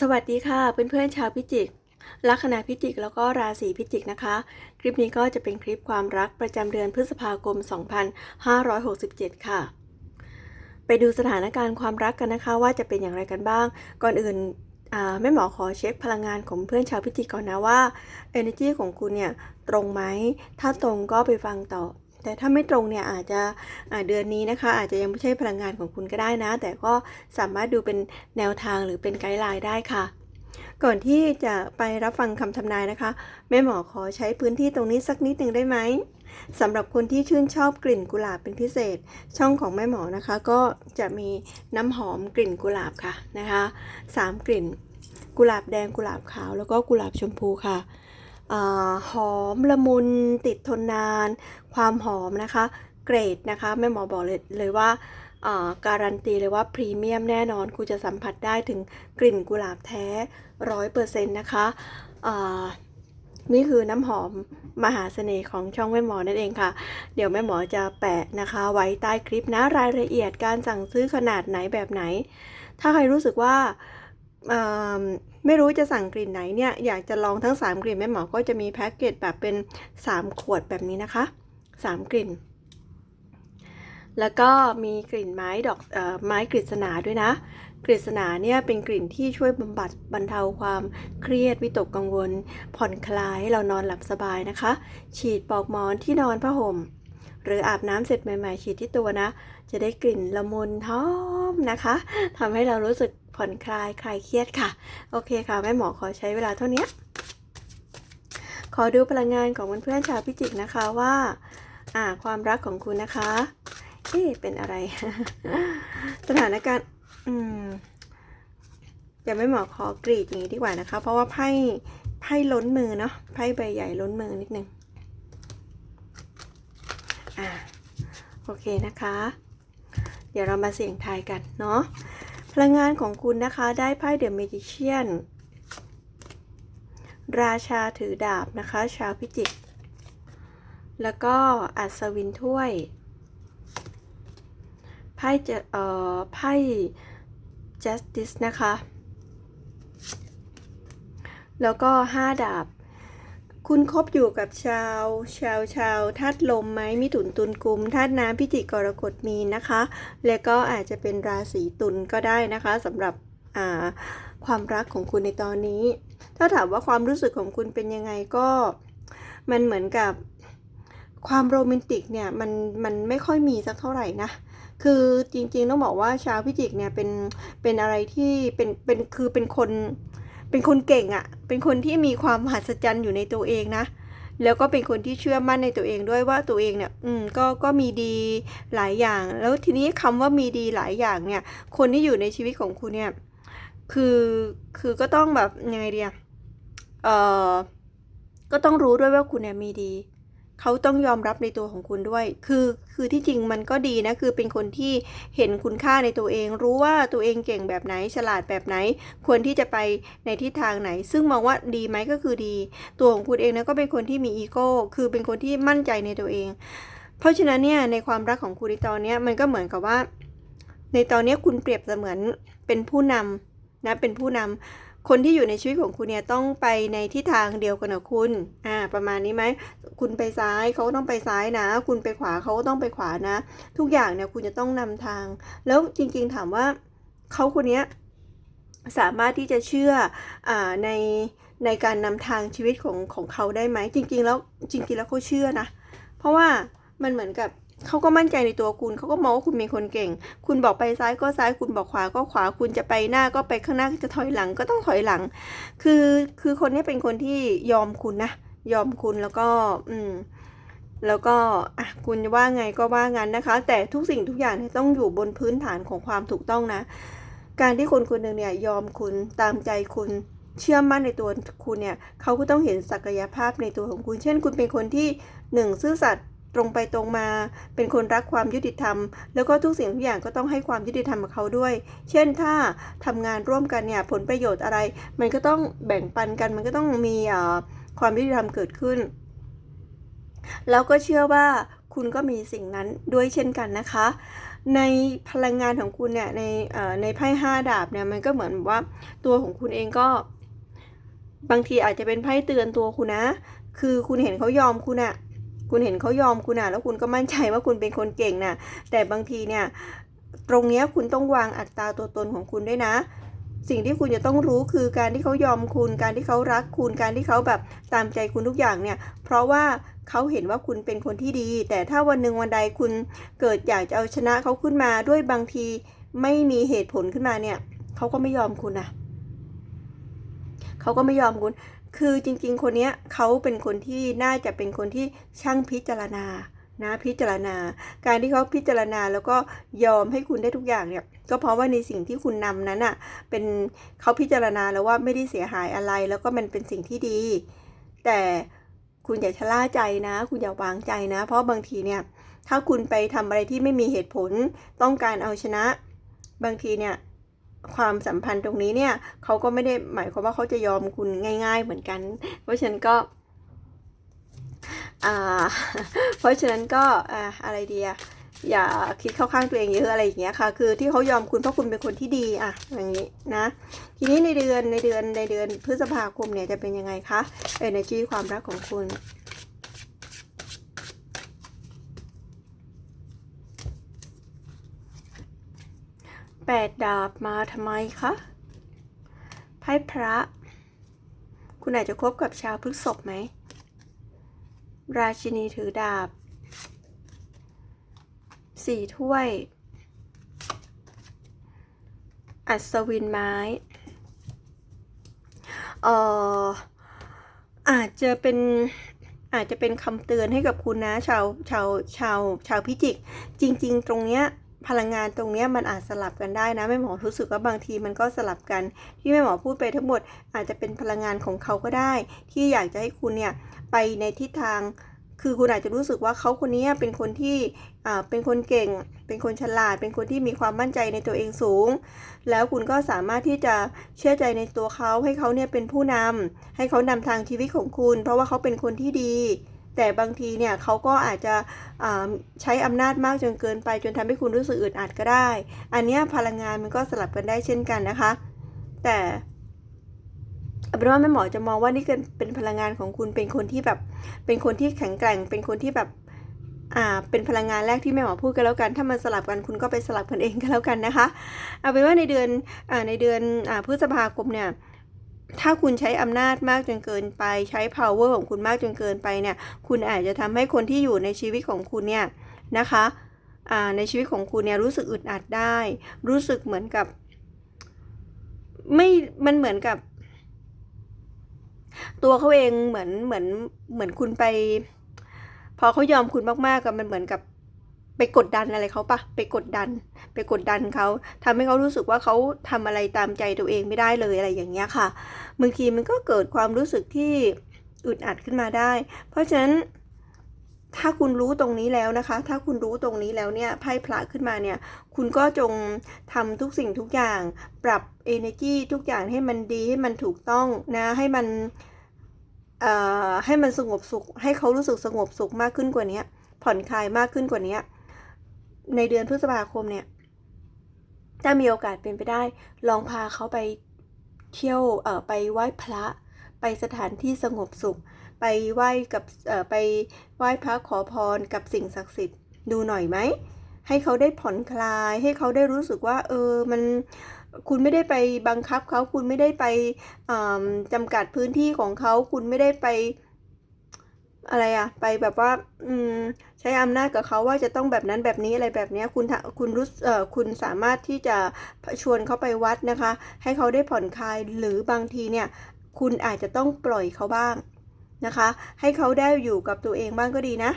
สวัสดีค่ะเพื่อนๆชาวพิจิก ลัคนาพิจิกแล้วก็ราศีพิจิกนะคะ คลิปนี้ก็จะเป็นคลิปความรักประจำเดือนพฤษภาคม 2567 ค่ะ ไปดูสถานการณ์ความรักกันนะคะ ว่าจะเป็นอย่างไรกันบ้าง ก่อนอื่นแม่หมอขอเช็คพลังงานของเพื่อนชาวพิจิกก่อนนะว่า energy ของคุณเนี่ยตรงไหม ถ้าตรงก็ไปฟังต่อ แต่ถ้าไม่ตรงเนี่ยอาจจะเดือนนี้นะคะ อาจจะยังไม่ใช่พลังงานของคุณก็ได้นะ แต่ก็สามารถดูเป็นแนวทางหรือเป็นไกด์ไลน์ได้ค่ะ ก่อนที่จะไปรับฟังคำทำนายนะคะแม่หมอขอใช้พื้นที่ตรงนี้สักนิดหนึ่งได้ไหมสำหรับคนที่ชื่นชอบกลิ่นกุหลาบเป็นพิเศษ ช่องของแม่หมอนะคะ ก็จะมีน้ำหอมกลิ่นกุหลาบค่ะนะคะสามกลิ่น กุหลาบแดงกุหลาบขาวแล้วก็กุหลาบชมพูค่ะ หอมละมุนติดทนนาน ความหอมนะคะ เกรดนะคะแม่หมอบอกเลยเลยว่าการันตีเลยว่าพรีเมียมแน่นอนคุณจะสัมผัสได้ถึงกลิ่นกุหลาบแท้ร้อยเปอร์เซ็นต์นะคะนี่คือน้ำหอมมหาเสน่ห์ของช่องแม่หมอนั่นเองค่ะ เดี๋ยวแม่หมอจะแปะนะคะ ไว้ใต้คลิปนะรายละเอียดการสั่งซื้อขนาดไหนแบบไหน ถ้าใครรู้สึกว่า ไม่รู้จะสั่งกลิ่นไหนเนี่ยอยากจะลองทั้ง 3 กลิ่นแม่หมอก็จะมีแพ็กเกจแบบเป็น 3 ขวดแบบนี้นะคะ 3 กลิ่น แล้วก็มีกลิ่นไม้ดอกออไม้กฤษณาด้วยนะกฤษณาเนี่ยเป็นกลิ่นที่ช่วยบำบัดบรรเทาความเครียดวิตกกังวล ผ่อนคลายให้เรานอนหลับสบายนะคะ ฉีดปลอกหมอนที่นอนผ้าห่ม หรืออาบน้ำเสร็จใหม่ ๆ ฉีดที่ตัวนะ จะได้กลิ่นละมุนหอมนะคะทำให้เรารู้สึก ผ่อนคลายคลายเครียดค่ะ โอเคค่ะแม่หมอขอใช้เวลาเท่านี้ ขอดูพลังงานของเพื่อนๆชาวพิจิกนะคะว่าอ่าความรักของคุณนะคะเอ๊เป็นอะไร สถานการณ์อืมเดี๋ยวไม่หมอขอกรีดอย่างนี้ดีกว่านะคะ เพราะว่าไพ่ไพ่ล้นมือเนาะไพ่ใบใหญ่ล้นมือนิดนึงอ่าโอเคนะคะ เดี๋ยวเรามาเสี่ยงทายกันเนาะ พลังงานของคุณนะคะได้ไพ่เดอะเมจิเชียนราชาถือดาบนะคะ ชาวพิจิก แล้วก็อัศวินถ้วย ไพ่จะเอ่อไพ่ justice นะคะ แล้วก็ห้าดาบ คุณคบอยู่กับชาว ชาวชาวธาตุลมไหมมิถุนตุลกุมธาตุน้ำพิจิกกรกฎมีนะคะ และก็อาจจะเป็นราศีตุลก็ได้นะคะสำหรับความรักของคุณในตอนนี้ ถ้าถามว่าความรู้สึกของคุณเป็นยังไงก็มันเหมือนกับความโรแมนติกเนี่ยมันมันไม่ค่อยมีสักเท่าไหร่นะคือจริงๆต้องบอกว่าชาวพิจิกเนี่ยเป็นเป็นอะไรที่เป็นเป็นคือเป็นคน เป็นคนเก่งอะ่ะ เป็นคนที่มีความมหัศจรรย์อยู่ในตัวเองนะ แล้วก็เป็นคนที่เชื่อมั่นในตัวเองด้วยว่าตัวเองเนี่ย อืม ก็ ก็มีดีหลายอย่าง แล้วทีนี้คำว่ามีดีหลายอย่างเนี่ย คนที่อยู่ในชีวิตของคุณเนี่ย คือ คือก็ต้องแบบยังไงเดียเอ่อ ก็ต้องรู้ด้วยว่าคุณเนี่ยมีดี เขาต้องยอมรับในตัวของคุณด้วย คือ คือที่จริงมันก็ดีนะ คือเป็นคนที่เห็นคุณค่าในตัวเอง รู้ว่าตัวเองเก่งแบบไหน ฉลาดแบบไหน ควรที่จะไปในทิศทางไหน ซึ่งมองว่าดีไหมก็คือดี ตัวของคุณเองนะก็เป็นคนที่มีอีโก้ คือเป็นคนที่มั่นใจในตัวเอง เพราะฉะนั้นเนี่ยในความรักของคุณในตอนนี้มันก็เหมือนกับว่า ในตอนนี้คุณเปรียบเสมือนเป็นผู้นำนะ เป็นผู้นำ คนที่อยู่ในชีวิตของคุณเนี่ยต้องไปในทิศทางเดียวกันกับคุณอ่าประมาณนี้ไหมคุณไปซ้ายเขาก็ต้องไปซ้ายนะ คุณไปขวาเขาก็ต้องไปขวานะ ทุกอย่างเนี่ยคุณจะต้องนำทาง แล้วจริงๆถามว่าเขาคนเนี้ยสามารถที่จะเชื่ออ่าในในการนำทางชีวิตของของเขาได้ไหมจริง ๆ แล้วจริงๆแล้วเขาเชื่อนะ เพราะว่ามันเหมือนกับ เขาก็มั่นใจในตัวคุณ เขาก็มองว่าคุณเป็นคนเก่ง คุณบอกไปซ้ายก็ซ้าย คุณบอกขวาก็ขวา คุณจะไปหน้าก็ไปข้างหน้าจะถอยหลังก็ต้องถอยหลัง คือ คือคนนี้เป็นคนที่ยอมคุณนะ ยอมคุณแล้วก็ อืม แล้วก็อะคุณจะว่าไงก็ว่างั้นนะคะ แต่ทุกสิ่งทุกอย่างเนี่ยต้องอยู่บนพื้นฐานของความถูกต้องนะ การที่คนคนหนึ่งเนี่ยยอมคุณ ตามใจคุณเชื่อมั่นในตัวคุณเนี่ย เขาก็ต้องเห็นศักยภาพในตัวของคุณ เช่น คุณเป็นคนที่หนึ่งซื่อสัตย์ ตรงไปตรงมา เป็นคนรักความยุติธรรม แล้วก็ทุกสิ่งทุกอย่างก็ต้องให้ความยุติธรรมกับเขาด้วย เช่นถ้าทำงานร่วมกันเนี่ยผลประโยชน์อะไร มันก็ต้องแบ่งปันกัน มันก็ต้องมีความยุติธรรมเกิดขึ้น แล้วก็เชื่อว่าคุณก็มีสิ่งนั้นด้วยเช่นกันนะคะ ในพลังงานของคุณเนี่ยในในไพ่ห้าดาบเนี่ยมันก็เหมือนว่าตัวของคุณเองก็ บางทีอาจจะเป็นไพ่เตือนตัวคุณนะ คือคุณเห็นเขายอมคุณอะ คุณเห็นเขายอมคุณอะแล้วคุณก็มั่นใจว่าคุณเป็นคนเก่งน่ะแต่บางทีเนี่ยตรงเนี้ยคุณต้องวางอัตราตัวตนของคุณด้วยนะ สิ่งที่คุณจะต้องรู้คือการที่เขายอมคุณ การที่เขารักคุณ การที่เขาแบบตามใจคุณทุกอย่างเนี่ย เพราะว่าเขาเห็นว่าคุณเป็นคนที่ดี แต่ถ้าวันหนึ่งวันใดคุณเกิดอยากจะเอาชนะเขาขึ้นมาด้วยบางทีไม่มีเหตุผลขึ้นมาเนี่ยเขาก็ไม่ยอมคุณนะเขาก็ไม่ยอมคุณ คือจริงๆ คนเนี้ยเขาเป็นคนที่น่าจะเป็นคนที่ช่างพิจารณานะพิจารณา การที่เขาพิจารณาแล้วก็ยอมให้คุณได้ทุกอย่างเนี่ยก็เพราะว่าในสิ่งที่คุณนำนั้นอะเป็นเขาพิจารณาแล้วว่าไม่ได้เสียหายอะไร แล้วก็มันเป็นสิ่งที่ดี แต่คุณอย่าชะล่าใจนะ คุณอย่าวางใจนะ เพราะบางทีเนี่ยถ้าคุณไปทำอะไรที่ไม่มีเหตุผลต้องการเอาชนะ บางทีเนี่ย ความสัมพันธ์ตรงนี้เนี่ยเขาก็ไม่ได้หมายความว่าเขาจะยอมคุณง่าย ๆ เหมือนกัน เพราะฉะนั้นก็เพราะฉะนั้นก็อ่าอะไรดีอะอย่าคิดเข้าข้างตัวเองเยอะอะไรอย่างเงี้ยค่ะ คือที่เขายอมคุณเพราะคุณเป็นคนที่ดีอะอย่างนี้นะ ทีนี้ในเดือนในเดือนในเดือนพฤษภาคมเนี่ยจะเป็นยังไงคะ energy ความรักของคุณ แปดดาบมาทำไมคะไพ่พระ คุณอาจจะคบกับชาวพฤกษภไหม ราชินีถือดาบสี่ถ้วย อัศวินไม้เอ่ออาจจะเป็นอาจจะเป็นคำเตือนให้กับคุณนะชาวชาวชาวชาวพิจิก จริง ๆ ตรงเนี้ย พลังงานตรงนี้มันอาจสลับกันได้นะแม่หมอรู้สึกว่าบางทีมันก็สลับกัน ที่แม่หมอพูดไปทั้งหมดอาจจะเป็นพลังงานของเขาก็ได้ ที่อยากจะให้คุณเนี่ยไปในทิศทาง คือคุณอาจจะรู้สึกว่าเขาคนนี้เป็นคนที่อ่าเป็นคนเก่ง เป็นคนฉลาด เป็นคนที่มีความมั่นใจในตัวเองสูง แล้วคุณก็สามารถที่จะเชื่อใจในตัวเขาให้เขาเนี่ยเป็นผู้นำให้เขานำทางชีวิตของคุณ เพราะว่าเขาเป็นคนที่ดี แต่บางทีเนี่ยเขาก็อาจจะใช้อำนาจมากจนเกินไป จนทำให้คุณรู้สึกอึดอัดก็ได้ อันนี้พลังงานมันก็สลับกันได้เช่นกันนะคะ แต่เอาเป็นว่าแม่หมอจะมองว่านี่เป็นพลังงานของคุณเป็นคนที่แบบเป็นคนที่แข็งแกร่ง เป็นคนที่แบบอ่าเป็นพลังงานแรกที่แม่หมอพูดกันแล้วกัน ถ้ามันสลับกันคุณก็ไปสลับกันเองกันแล้วกันนะคะ เอาเป็นว่าในเดือนอ่าในเดือนอ่าพฤษภาคมเนี่ย ถ้าคุณใช้อำนาจมากจนเกินไป ใช้ power ของคุณมากจนเกินไปเนี่ย คุณอาจจะทำให้คนที่อยู่ในชีวิตของคุณเนี่ยนะคะในชีวิตของคุณเนี่ยรู้สึกอึดอัดได้ รู้สึกเหมือนกับไม่มันเหมือนกับ ตัวเขาเองเหมือนเหมือนเหมือนคุณไป พอเขายอมคุณมากๆก็มันเหมือนกับ ไปกดดันอะไรเขาปะไปกดดัน ไปกดดันเขาทำให้เขารู้สึกว่าเขาทำอะไรตามใจตัวเองไม่ได้เลยอะไรอย่างเงี้ยค่ะบางทีมันก็เกิดความรู้สึกที่อึดอัดขึ้นมาได้ เพราะฉะนั้นถ้าคุณรู้ตรงนี้แล้วนะคะ ถ้าคุณรู้ตรงนี้แล้วเนี่ย ไพ่พระขึ้นมาเนี่ย คุณก็จงทำทุกสิ่งทุกอย่าง ปรับ energy ทุกอย่างให้มันดี ให้มันถูกต้องนะ ให้มัน เอ่อ ให้มันสงบสุข ให้เขารู้สึกสงบสุขมากขึ้นกว่านี้ ผ่อนคลายมากขึ้นกว่านี้ ในเดือนพฤษภาคมเนี่ย ถ้ามีโอกาสเป็นไปได้ ลองพาเขาไปเที่ยวเอ่อไปไหว้พระ ไปสถานที่สงบสุข ไปไหว้กับเอ่อไปไหว้พระขอพรกับสิ่งศักดิ์สิทธิ์ดูหน่อยไหมให้เขาได้ผ่อนคลาย ให้เขาได้รู้สึกว่า เออมันคุณไม่ได้ไปบังคับเขา คุณไม่ได้ไปอ่าจำกัดพื้นที่ของเขา คุณไม่ได้ไป อะไรอะไปแบบว่า อืม ใช้อำนาจกับเขาว่าจะต้องแบบนั้นแบบนี้อะไรแบบเนี้ยคุณคุณรู้เอ่อคุณสามารถที่จะชวนเขาไปวัดนะคะ ให้เขาได้ผ่อนคลายหรือบางทีเนี่ย คุณอาจจะต้องปล่อยเขาบ้างนะคะ ให้เขาได้อยู่กับตัวเองบ้างก็ดีนะ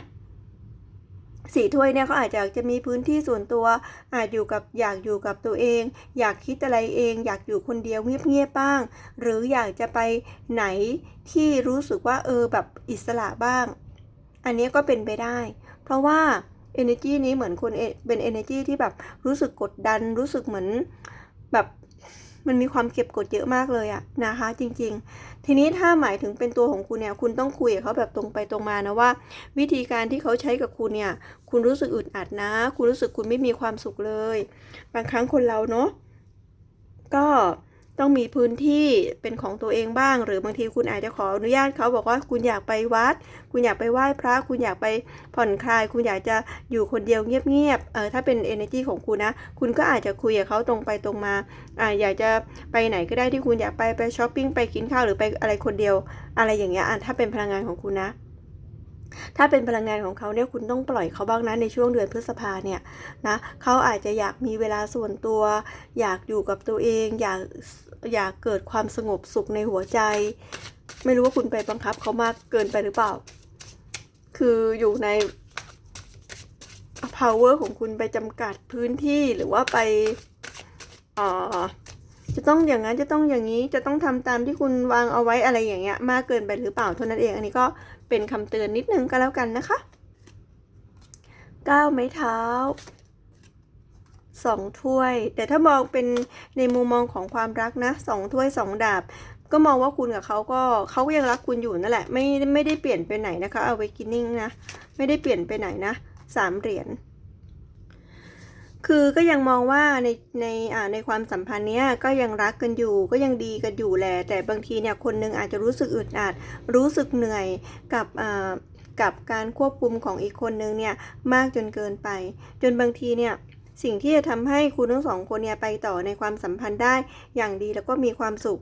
สี่ถ้วยเนี่ยเขาอาจจะจะมีพื้นที่ส่วนตัว อาจอยู่กับอยากอยู่กับตัวเอง อยากคิดอะไรเอง อยากอยู่คนเดียวเงียบๆบ้าง หรืออยากจะไปไหนที่รู้สึกว่าเออแบบอิสระบ้าง อันนี้ก็เป็นไปได้ เพราะว่า energy นี้เหมือนคนเอเป็น energy ที่แบบรู้สึกกดดันรู้สึกเหมือนแบบ มันมีความเก็บกดเยอะมากเลยอะนะคะ จริงๆ ทีนี้ถ้าหมายถึงเป็นตัวของคุณเนี่ย คุณต้องคุยกับเขาแบบตรงไปตรงมานะว่า วิธีการที่เขาใช้กับคุณเนี่ย คุณรู้สึกอึดอัดนะ คุณรู้สึกคุณไม่มีความสุขเลย บางครั้งคนเราเนาะก็ ต้องมีพื้นที่เป็นของตัวเองบ้าง หรือบางทีคุณอาจจะขออนุญาตเขาบอกว่าคุณอยากไปวัด คุณอยากไปไหว้พระ คุณอยากไปผ่อนคลาย คุณอยากจะอยู่คนเดียวเงียบๆเออถ้าเป็น energy ของคุณนะ คุณก็อาจจะคุยกับเขาตรงไปตรงมาอ่าอยากจะไปไหนก็ได้ที่คุณอยากไปไปช้อปปิ้งไปกินข้าวหรือไปอะไรคนเดียว อะไรอย่างเงี้ยอะถ้าเป็นพลังงานของคุณนะถ้าเป็นพลังงานของเขาเนี่ยคุณต้องปล่อยเขาบ้างนะในช่วงเดือนพฤษภาเนี่ยนะเขาอาจจะอยากมีเวลาส่วนตัว อยากอยู่กับตัวเอง อยาก อยากเกิดความสงบสุขในหัวใจ ไม่รู้ว่าคุณไปบังคับเขามากเกินไปหรือเปล่า คืออยู่ใน power ของคุณไปจำกัดพื้นที่หรือว่าไปเอ่อจะต้องอย่างนั้นจะต้องอย่างนี้จะต้องทำตามที่คุณวางเอาไว้อะไรอย่างเงี้ย มากเกินไปหรือเปล่าเท่านั้นเองอันนี้ก็เป็นคำเตือนนิดนึงก็แล้วกันนะคะก้าวไม้เท้า สองถ้วย แต่ถ้ามองเป็นในมุมมองของความรักนะสองถ้วยสองดาบ ก็มองว่าคุณกับเขาก็เขาก็ยังรักคุณอยู่นั่นแหละ ไม่ไม่ได้เปลี่ยนไปไหนนะคะเอาไว้กินนิ่งนะ ไม่ได้เปลี่ยนไปไหนนะสามเหรียญคือก็ยังมองว่าในในอ่าในความสัมพันธ์เนี้ยก็ยังรักกันอยู่ ก็ยังดีกันอยู่แหละแต่บางทีเนี่ยคนหนึงอาจจะรู้สึกอึดอัดรู้สึกเหนื่อยกับอ่ากับการควบคุมของอีกคนนึงเนี่ยมากจนเกินไป จนบางทีเนี่ย สิ่งที่จะทำให้คุณทั้งสองคนเนี่ยไปต่อในความสัมพันธ์ได้อย่างดีแล้วก็มีความสุข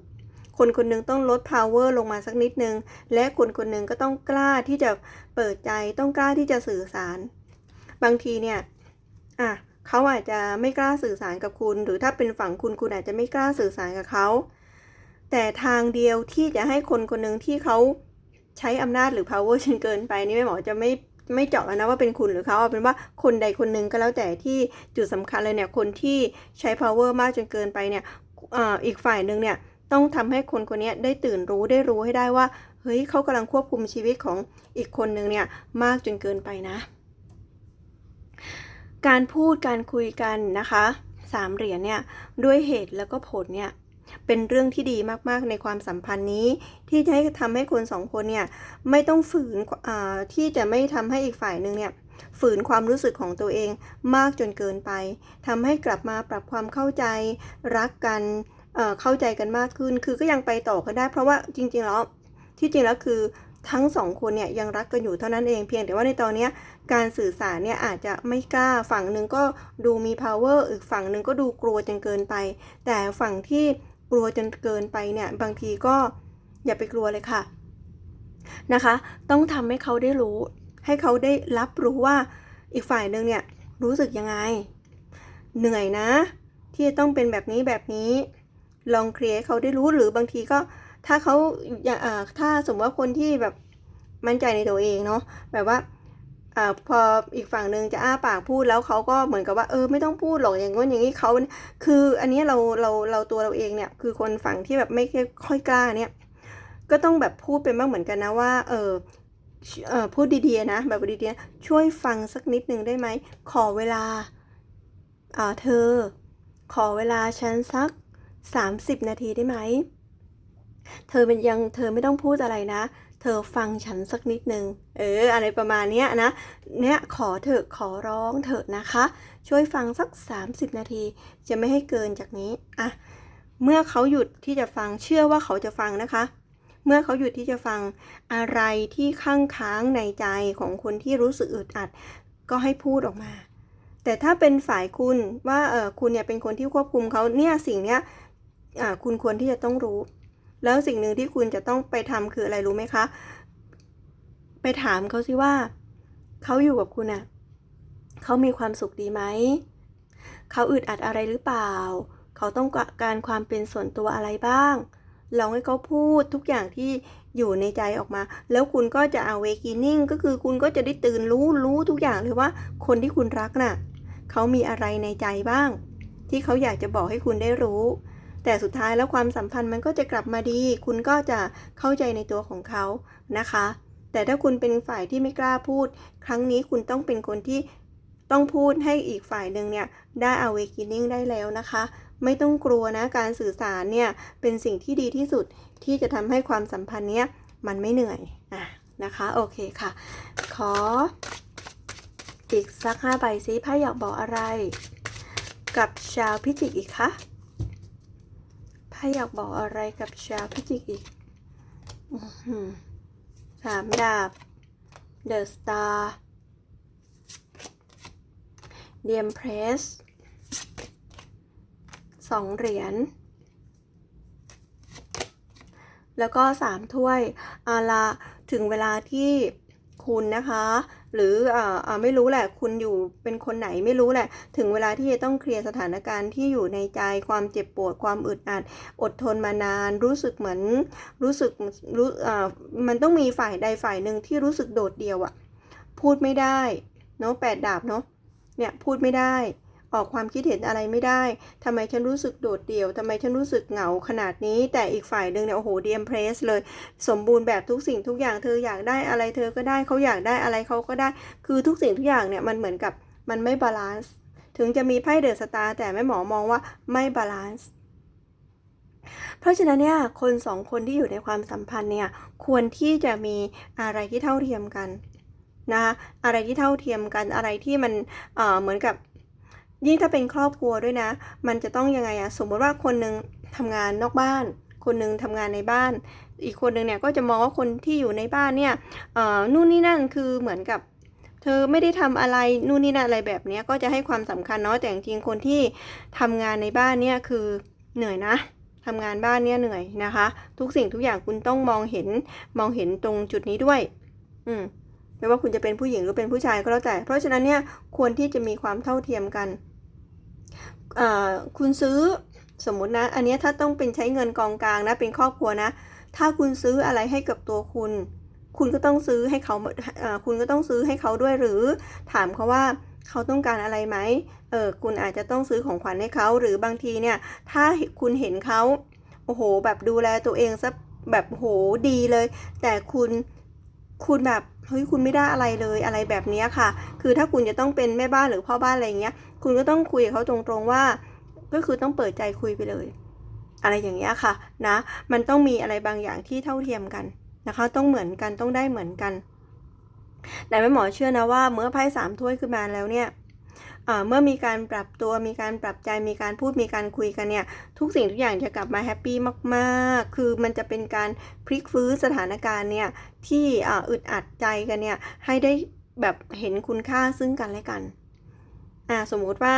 คนคนหนึงต้องลด power ลงมาสักนิดนึง และคนคนหนึงก็ต้องกล้าที่จะเปิดใจต้องกล้าที่จะสื่อสาร บางทีเนี่ยอะเขาอาจจะไม่กล้าสื่อสารกับคุณ หรือถ้าเป็นฝั่งคุณคุณอาจจะไม่กล้าสื่อสารกับเขา แต่ทางเดียวที่จะให้คนคนหนึ่งที่เขาใช้อำนาจหรือ power จนเกินไปนี่แม่หมอจะไม่ ไม่เจาะแล้วนะว่าเป็นคุณหรือเขาเอาเป็นว่าคนใดคนหนึ่งก็แล้วแต่ที่จุดสำคัญเลยเนี่ยคนที่ใช้ power มากจนเกินไปเนี่ยอีกฝ่ายหนึ่งเนี่ยต้องทำให้คนคนนี้ได้ตื่นรู้ได้รู้ให้ได้ว่าเฮ้ยเขากำลังควบคุมชีวิตของอีกคนหนึ่งเนี่ยมากจนเกินไปนะ การพูดการคุยกันนะคะสามเหรียญเนี่ยด้วยเหตุแล้วก็ผลเนี่ย เป็นเรื่องที่ดีมากๆในความสัมพันธ์นี้ ที่จะให้ทำให้คนสองคนเนี่ยไม่ต้องฝืนที่จะไม่ทำให้อีกฝ่ายหนึ่งเนี่ยฝืนความรู้สึกของตัวเองมากจนเกินไปทำให้กลับมาปรับความเข้าใจรักกันเเข้าใจกันมากขึ้น คือก็ยังไปต่อกันได้ เพราะว่าจริงๆแล้วที่จริงแล้วคือทั้งสองคนเนี่ยยังรักกันอยู่เท่านั้นเองเพียงแต่ว่าในตอนนี้การสื่อสารเนี่ยอาจจะไม่กล้าฝั่งหนึ่งก็ดูมี power อีกฝั่งหนึ่งก็ดูกลัวจนเกินไป แต่ฝั่งที่ กลัวจนเกินไปเนี่ยบางทีก็อย่าไปกลัวเลยค่ะนะคะ ต้องทำให้เขาได้รู้ ให้เขาได้รับรู้ว่าอีกฝ่ายหนึ่งเนี่ยรู้สึกยังไง เหนื่อยนะ ที่จะต้องเป็นแบบนี้แบบนี้ ลองเคลียร์เขาได้รู้หรือบางทีก็ถ้าเขาถ้าสมมติว่าคนที่แบบมั่นใจในตัวเองเนาะแบบว่า อพออีกฝั่งหนึ่งจะอ้าปากพูดแล้วเขาก็เหมือนกับว่าเออไม่ต้องพูดหรอกอย่างงี้นอย่างนี้เขาคืออันนี้เราเราเราตัวเราเองเนี่ยคือคนฝั่งที่แบบไม่ค่อยกล้าเนี่ยก็ต้องแบบพูดเป็นบ้างเหมือนกันนะว่าเออเออพูดดีๆนะแบบดีๆนะช่วยฟังสักนิดหนึ่งได้ไหมขอเวลาอ่าเธอ ขอเวลาฉันสัก 30 นาทีได้ไหมเธอเป็นยังเธอไม่ต้องพูดอะไรนะ เธอฟังฉันสักนิดนึง เออ อะไรประมาณนี้นะ เนี่ยขอเถอะขอร้องเถอะนะคะ ช่วยฟังสัก 30 นาที จะไม่ให้เกินจากนี้ อะ เมื่อเขาหยุดที่จะฟังเชื่อว่าเขาจะฟังนะคะ เมื่อเขาหยุดที่จะฟังอะไรที่ข้างค้างในใจของคนที่รู้สึกอึดอัด ก็ให้พูดออกมา แต่ถ้าเป็นฝ่ายคุณว่าเออคุณเนี่ยเป็นคนที่ควบคุมเขาเนี่ยสิ่งเนี้ยอ่าคุณควรที่จะต้องรู้ แล้วสิ่งหนึ่งที่คุณจะต้องไปทำคืออะไรรู้ไหมคะ ไปถามเขาสิว่า เขาอยู่กับคุณอะเขามีความสุขดีไหม เขาอึดอัดอะไรหรือเปล่า เขาต้องการความเป็นส่วนตัวอะไรบ้างลองให้เขาพูดทุกอย่างที่อยู่ในใจออกมา แล้วคุณก็จะ awakening ก็คือคุณก็จะได้ตื่นรู้รู้ทุกอย่างเลยว่าคนที่คุณรักน่ะ เขามีอะไรในใจบ้าง ที่เขาอยากจะบอกให้คุณได้รู้ แต่สุดท้ายแล้วความสัมพันธ์มันก็จะกลับมาดี คุณก็จะเข้าใจในตัวของเขานะคะ แต่ถ้าคุณเป็นฝ่ายที่ไม่กล้าพูด ครั้งนี้คุณต้องเป็นคนที่ต้องพูดให้อีกฝ่ายหนึ่งเนี่ยได้ awakening ได้แล้วนะคะ ไม่ต้องกลัวนะการสื่อสารเนี่ยเป็นสิ่งที่ดีที่สุดที่จะทำให้ความสัมพันธ์เนี้ยมันไม่เหนื่อยอะนะคะโอเคค่ะ ขอ อีกสักห้าใบซิไพ่อยากบอกอะไร กับชาวพิจิกอีกคะ ไพ่อยากบอกอะไรกับชาวพิจิกอีกสามดาบ The Star เดียมเพรสสองเหรียญแล้วก็สามถ้วยอาละถึงเวลาที่คุณนะคะ หรืออ่าอ่าไม่รู้แหละ คุณอยู่เป็นคนไหนไม่รู้แหละ ถึงเวลาที่จะต้องเคลียร์สถานการณ์ที่อยู่ในใจความเจ็บปวดความอึดอัด อดทนมานาน รู้สึกเหมือนรู้สึกรู้อ่ามันต้องมีฝ่ายใดฝ่ายหนึ่งที่รู้สึกโดดเดี่ยวอะพูดไม่ได้เนาะแปดดาบเนาะเนี่ยพูดไม่ได้ ออกความคิดเห็นอะไรไม่ได้ทำไมฉันรู้สึกโดดเดี่ยวทำไมฉันรู้สึกเหงาขนาดนี้ แต่อีกฝ่ายหนึ่งเนี่ยโอ้โหเดียมเพรสเลย สมบูรณ์แบบทุกสิ่งทุกอย่างเธออยากได้อะไรเธอก็ได้เขาอยากได้อะไรเขาก็ได้ คือทุกสิ่งทุกอย่างเนี่ยมันเหมือนกับมันไม่บาลานซ์ถึงจะมีไพ่เดอะสตาร์แต่แม่หมอมองว่าไม่บาลานซ์เพราะฉะนั้นเนี่ยคนสองคนที่อยู่ในความสัมพันธ์เนี่ยควรที่จะมีอะไรที่เท่าเทียมกันนะคะอะไรที่เท่าเทียมกันอะไรที่มันเเหมือนกับ ยิ่งถ้าเป็นครอบครัวด้วยนะ มันจะต้องยังไงอะสมมติว่าคนหนึ่งทำงานนอกบ้าน คนหนึ่งทำงานในบ้าน อีกคนหนึ่งเนี่ยก็จะมองว่าคนที่อยู่ในบ้านเนี่ยนู่นนี่นั่นคือเหมือนกับเธอไม่ได้ทำอะไรนู่นนี่นั่นอะไรแบบเนี้ยก็จะให้ความสำคัญเนาะแต่จริงคนที่ทำงานในบ้านเนี่ยคือเหนื่อยนะทำงานบ้านเนี่ยเหนื่อยนะคะ ทุกสิ่งทุกอย่างคุณต้องมองเห็นมองเห็นตรงจุดนี้ด้วย อืมไม่ว่าคุณจะเป็นผู้หญิงหรือเป็นผู้ชายก็แล้วแต่ เพราะฉะนั้นเนี่ยควรที่จะมีความเท่าเทียมกัน คุณซื้อสมมตินะ อันนี้ถ้าต้องเป็นใช้เงินกองกลางนะ เป็นครอบครัวนะ ถ้าคุณซื้ออะไรให้กับตัวคุณ คุณก็ต้องซื้อให้เขาอ่าคุณก็ต้องซื้อให้เขาด้วยหรือ ถามเขาว่าเขาต้องการอะไรไหมเออคุณอาจจะต้องซื้อของขวัญให้เขาหรือบางทีเนี่ย ถ้าคุณเห็นเขาโอ้โห แบบดูแลตัวเองซะแบบโหดีเลย แต่คุณ คุณแบบเฮ้ยคุณไม่ได้อะไรเลยอะไรแบบนี้ค่ะ คือถ้าคุณจะต้องเป็นแม่บ้านหรือพ่อบ้านอะไรเงี้ย คุณก็ต้องคุยกับเขาตรงๆว่า ก็คือต้องเปิดใจคุยไปเลย อะไรอย่างเงี้ยค่ะนะ มันต้องมีอะไรบางอย่างที่เท่าเทียมกันนะคะ ต้องเหมือนกันต้องได้เหมือนกัน แต่แม่หมอเชื่อนะว่าเมื่อไพ่สามถ้วยขึ้นมาแล้วเนี่ย เมื่อมีการปรับตัวมีการปรับใจมีการพูดมีการคุยกันเนี่ยทุกสิ่งทุกอย่างจะกลับมาแฮปปี้มากๆ คือมันจะเป็นการพลิกฟื้นสถานการณ์เนี่ยที่อ,อึดอัดใจกันเนี่ยให้ได้แบบเห็นคุณค่าซึ่งกันและกันอ่าสมมุติว่า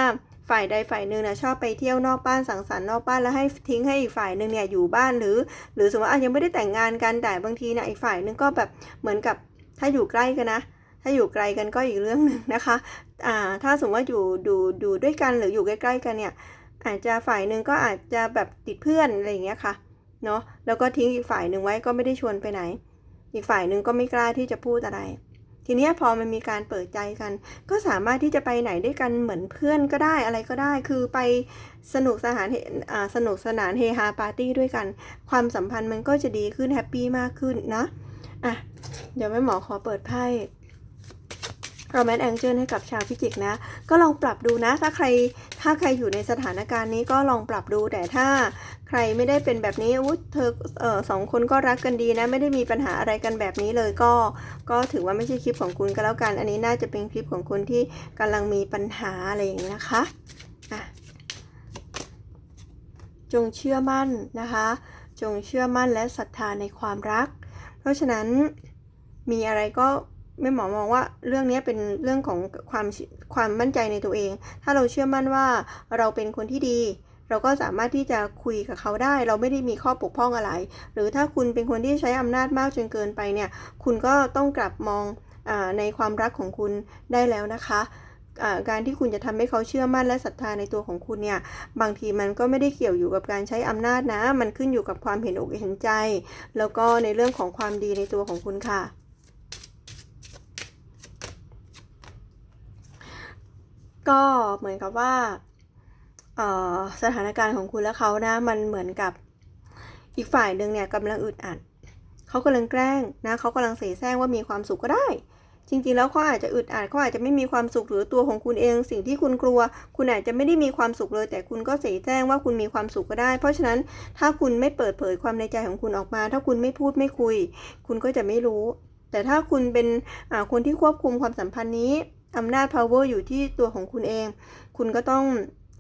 ฝ่ายใดฝ่ายหนึ่งนะชอบไปเที่ยวนอกบ้านสังสรรค์นอกบ้านแล้วให้ทิ้งให้อีกฝ่ายหนึ่งเนี่ยอยู่บ้านหรือ หรือสมมติว่ายังไม่ได้แต่งงานกันแต่บางทีเนี่ยอีกฝ่ายหนึ่งก็แบบเหมือนกับถ้าอยู่ใกล้กันนะ ถ้าอยู่ไกลกันก็อีกเรื่องหนึ่งนะคะอ่าถ้าสมมติว่าอยู่ดูดูด้วยกันหรืออยู่ใกล้ๆกันเนี่ยอาจจะฝ่ายหนึ่งก็อาจจะแบบติดเพื่อนอะไรอย่างเงี้ยค่ะเนาะแล้วก็ทิ้งอีกฝ่ายหนึ่งไว้ก็ไม่ได้ชวนไปไหน อีกฝ่ายหนึ่งก็ไม่กล้าที่จะพูดอะไร ทีนี้พอมันมีการเปิดใจกัน ก็สามารถที่จะไปไหนด้วยกันเหมือนเพื่อนก็ได้อะไรก็ได้ คือไปสนุกสนานเฮสนุกสนานเฮฮาปาร์ตี้ด้วยกัน ความสัมพันธ์มันก็จะดีขึ้นแฮปปี้มากขึ้นนะอะเดี๋ยวแม่หมอขอเปิดไพ่ โรแมนแองเจิลให้กับชาวพิจิกนะ ก็ลองปรับดูนะ ถ้าใครถ้าใครอยู่ในสถานการณ์นี้ก็ลองปรับดูแต่ถ้าใครไม่ได้เป็นแบบนี้อุ๊ยเธอเออสองคนก็รักกันดีนะ ไม่ได้มีปัญหาอะไรกันแบบนี้เลยก็ ก็ถือว่าไม่ใช่คลิปของคุณก็แล้วกัน อันนี้น่าจะเป็นคลิปของคนที่กำลังมีปัญหาอะไรอย่างนี้นะคะอะจงเชื่อมั่นนะคะ จงเชื่อมั่นและศรัทธาในความรัก เพราะฉะนั้นมีอะไรก็ แม่หมอมองว่าเรื่องนี้เป็นเรื่องของความความมั่นใจในตัวเอง ถ้าเราเชื่อมั่นว่าเราเป็นคนที่ดี เราก็สามารถที่จะคุยกับเขาได้ เราไม่ได้มีข้อปกป้องอะไร หรือถ้าคุณเป็นคนที่ใช้อำนาจมากจนเกินไปเนี่ย คุณก็ต้องกลับมองอในความรักของคุณได้แล้วนะคะการที่คุณจะทำให้เขาเชื่อมั่นและศรัทธาในตัวของคุณเนี่ย บางทีมันก็ไม่ได้เกี่ยวอยู่กับการใช้อำนาจนะ มันขึ้นอยู่กับความเห็นอกเห็นใจ แล้วก็ในเรื่องของความดีในตัวของคุณค่ะ ก็เหมือนกับว่าสถานการณ์ของคุณและเขานะมันเหมือนกับอีกฝ่ายหนึ่งเนี่ยกำลังอึดอัดเขากำลังแกล้งนะเขากำลังเสแสร้งว่ามีความสุขก็ได้ จริงๆ แล้วเขาอาจจะอึดอัดเขาอาจจะไม่มีความสุขหรือตัวของคุณเอง สิ่งที่คุณกลัว คุณอาจจะไม่ได้มีความสุขเลย แต่คุณก็เสแสร้งว่าคุณมีความสุขก็ได้ เพราะฉะนั้นถ้าคุณไม่เปิดเผยความในใจของคุณออกมา ถ้าคุณไม่พูดไม่คุย คุณก็จะไม่รู้ แต่ถ้าคุณเป็นคนที่ควบคุมความสัมพันธ์นี้ อำนาจ power อยู่ที่ตัวของคุณเอง คุณก็ต้อง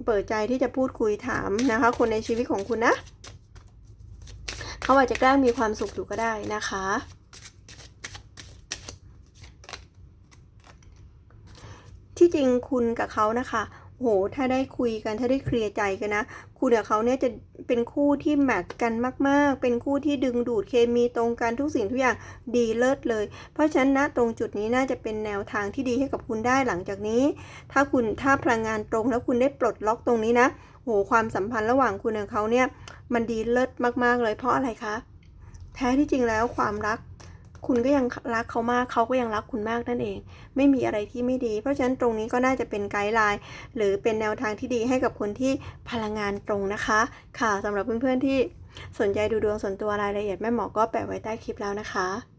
เปิดใจที่จะพูดคุยถามนะคะ คนในชีวิตของคุณนะ เขาอาจจะแกล้งมีความสุขอยู่ก็ได้นะคะ ที่จริงคุณกับเขานะคะ โห ถ้าได้คุยกันถ้าได้เคลียร์ใจกันนะ คุณกับเขาเนี่ยจะเป็นคู่ที่แมทกันมาก ๆ เป็นคู่ที่ดึงดูดเคมีตรงกันทุกสิ่งทุกอย่างดีเลิศเลย เพราะฉะนั้นนะตรงจุดนี้น่าจะเป็นแนวทางที่ดีให้กับคุณได้หลังจากนี้ ถ้าคุณถ้าพลังงานตรงแล้วคุณได้ปลดล็อกตรงนี้นะ โห ความสัมพันธ์ระหว่างคุณกับเขาเนี่ยมันดีเลิศมาก ๆ เลยเพราะอะไรคะ แท้ที่จริงแล้วความรัก คุณก็ยังรักเขามากเขาก็ยังรักคุณมากนั่นเอง ไม่มีอะไรที่ไม่ดี เพราะฉะนั้นตรงนี้ก็น่าจะเป็นไกด์ไลน์หรือเป็นแนวทางที่ดีให้กับคนที่พลังงานตรงนะคะ ค่ะสำหรับเพื่อนๆที่สนใจดูดวงส่วนตัวรายละเอียดแม่หมอก็แปะไว้ใต้คลิปแล้วนะคะ